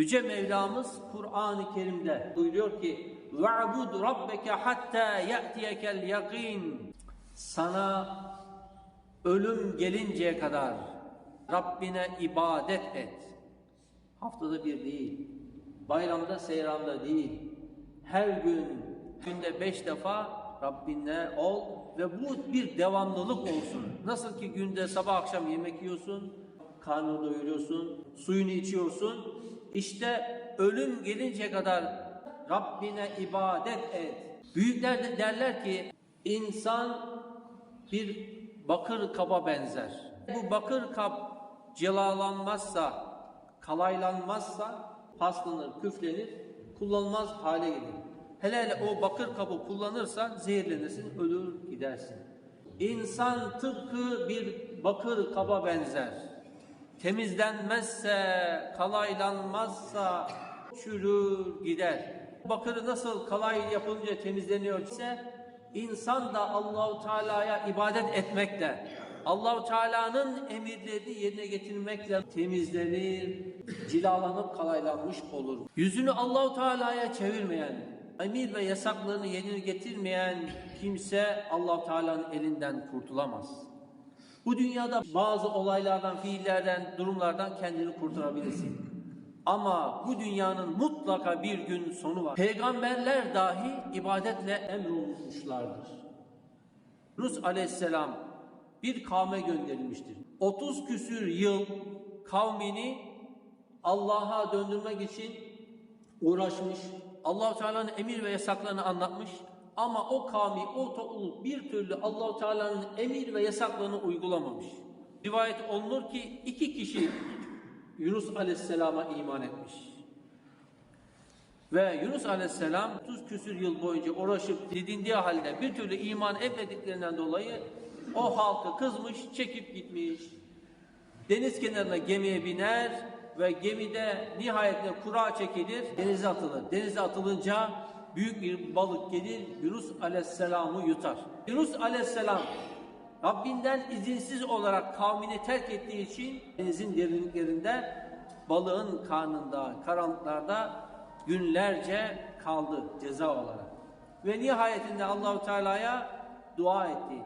Yüce Mevlamız Kur'an-ı Kerim'de buyuruyor ki وَعْبُدْ رَبَّكَ حَتَّى يَأْتِيَكَ الْيَقِينَ Sana ölüm gelinceye kadar Rabbine ibadet et. Haftada bir değil, bayramda seyranda değil, her gün, günde beş defa Rabbinle ol ve bu bir devamlılık olsun. Nasıl ki günde sabah akşam yemek yiyorsun, karnını doyuruyorsun, suyunu içiyorsun. İşte ölüm gelinceye kadar Rabbine ibadet et. Büyükler de derler ki insan bir bakır kaba benzer. Bu bakır kap cilalanmazsa, kalaylanmazsa paslanır, küflenir, kullanılmaz hale gelir. Hele hele o bakır kabı kullanırsan zehirlenirsin, ölür gidersin. İnsan tıpkı bir bakır kaba benzer. Temizlenmezse, kalaylanmazsa çürür gider. Bakırı nasıl kalay yapılınca temizleniyor ise insan da Allahu Teala'ya ibadet etmekle Allahu Teala'nın emirlerini yerine getirmekle temizlenir, cilalanıp kalaylanmış olur. Yüzünü Allahu Teala'ya çevirmeyen, emir ve yasaklarını yerine getirmeyen kimse Allahu Teala'nın elinden kurtulamaz. Bu dünyada bazı olaylardan, fiillerden, durumlardan kendini kurtarabilirsin. Ama bu dünyanın mutlaka bir gün sonu var. Peygamberler dahi ibadetle emrolunmuşlardır. Rus aleyhisselam bir kavme gönderilmiştir. 30 küsür yıl kavmini Allah'a döndürmek için uğraşmış. Allahu Teala'nın emir ve yasaklarını anlatmış. Ama o kavmi, o topluluk bir türlü Allahu Teala'nın emir ve yasaklarını uygulamamış. Rivayet olunur ki iki kişi Yunus Aleyhisselam'a iman etmiş. Ve Yunus Aleyhisselam 30 küsür yıl boyunca uğraşıp didindiği halde bir türlü iman etmediklerinden dolayı o halkı kızmış, çekip gitmiş. Deniz kenarına gemiye biner ve gemide nihayetinde kura çekilir, denize atılır. Denize atılınca büyük bir balık gelir, Yunus Aleyhisselam'ı yutar. Yunus Aleyhisselam Rabbinden izinsiz olarak kavmini terk ettiği için denizin derinliklerinde balığın karnında, karanlıklarda günlerce kaldı ceza olarak. Ve nihayetinde Allahu Teala'ya dua etti.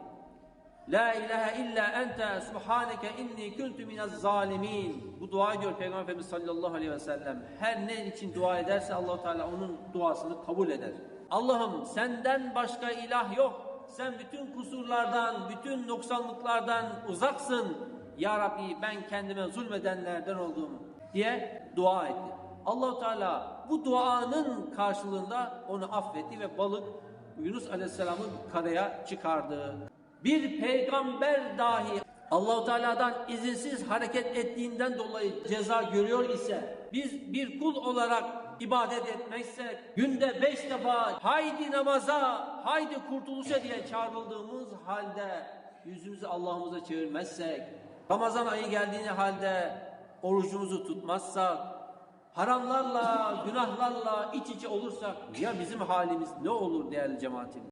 La ilahe illa ente subhaneke inni kuntu minez zalimin. Bu dua ediyor Peygamber Efendimiz sallallahu aleyhi ve sellem. Her ne için dua ederse Allahu Teala onun duasını kabul eder. Allah'ım senden başka ilah yok. Sen bütün kusurlardan, bütün noksanlıklardan uzaksın. Ya Rabbi ben kendime zulmedenlerden oldum diye dua etti. Allahu Teala bu duanın karşılığında onu affetti ve balık Yunus Aleyhisselam'ı karaya çıkardı. Bir peygamber dahi Allahu Teala'dan izinsiz hareket ettiğinden dolayı ceza görüyor ise biz bir kul olarak ibadet etmezsek günde beş defa haydi namaza haydi kurtuluşa diye çağrıldığımız halde yüzümüzü Allah'ımıza çevirmezsek Ramazan ayı geldiğini halde orucumuzu tutmazsak haramlarla günahlarla iç içe olursak ya bizim halimiz ne olur değerli cemaatim